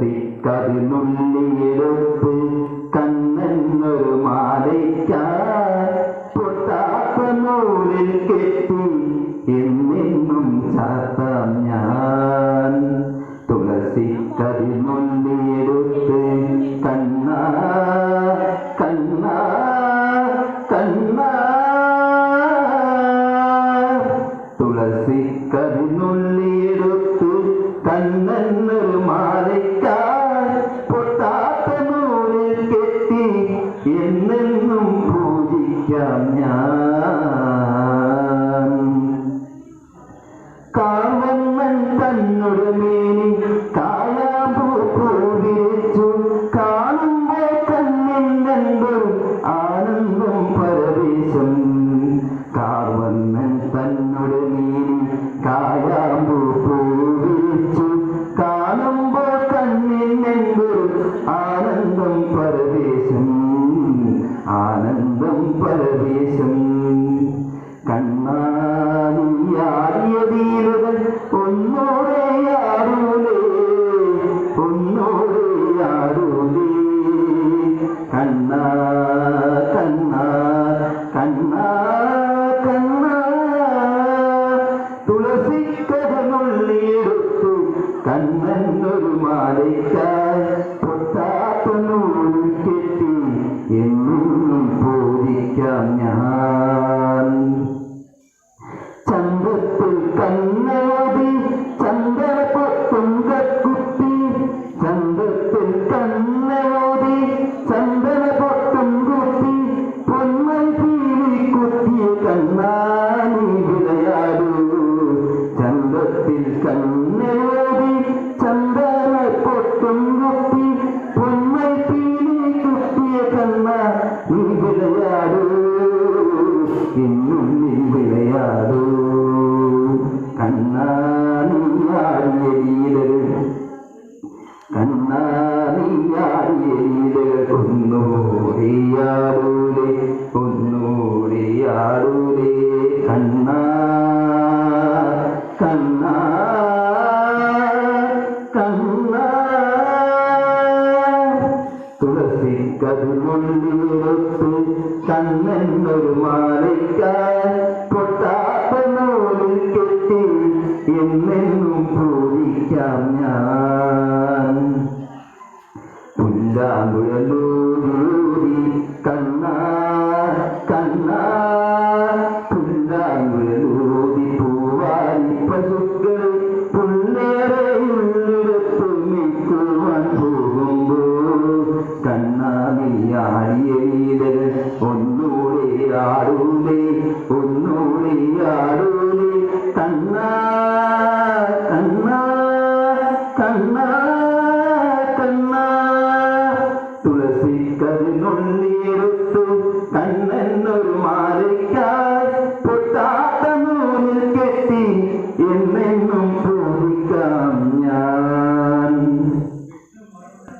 തുളസി കതിനുള്ളിയെടുത്ത് കണ്ണനൊരു മാലയ്ക്കായി പൊട്ടാത്ത കെട്ടി എന്നെന്നും ചാത്താം ഞാൻ. തുളസി കതിനുള്ളിയെടുത്ത് കണ്ണ കണ്ണ കണ്ണ. തുളസി കതിനുള്ളിയെടുത്ത് ആനന്ദം പരവേശം. ആനന്ദം പരവേശം. തുളസിക്കരനുള്ളിയെടുത്തു കണ്ണനൊരു മാലയ്ക്കായി പൊട്ടാത്ത നൂൽ കെട്ടി എന്നും പൂജിക്കാം ഞാൻ. ചന്ദ്രത്തിൽ കണ്ണോടി ചന്ദ്രപ്പൊട്ടും കക്കുത്തി ചന്ദ്രത്തിൽ കണ്ണോടി ചന്ദന പൊട്ടും കുത്തി പൊന്മൽ പീലി കുത്തിയ കണ്ണാനി നീ വിളയാടൂ എന്നും നീ വിളയാടൂ കണ്ണാനിയാടിയീരൽ കണ്ണാനിയാടിയീരൽ ഒന്നൂടിയാടൂലേ ഒന്നൂടിയാടൂലേ കണ്ണാ കണ്ണാ തുളസി കതിമുള്ളിയെടുത്ത് കണ്ണനൊരു മാലയ്ക്കായി പൊട്ടാത്ത നൂലിൽ കെട്ടി എന്നെന്നും പൂരിക്കാം ഞാൻ. പുല്ലാങ്കുഴലൂരി ഒന്നൂടെ ആടൂലേ കണ്ണ കണ്ണ കണ്ണ കണ്ണ. തുളസി കതിനുള്ളിയെടുത്തു കണ്ണനൊരു മാലയ്ക്കാ.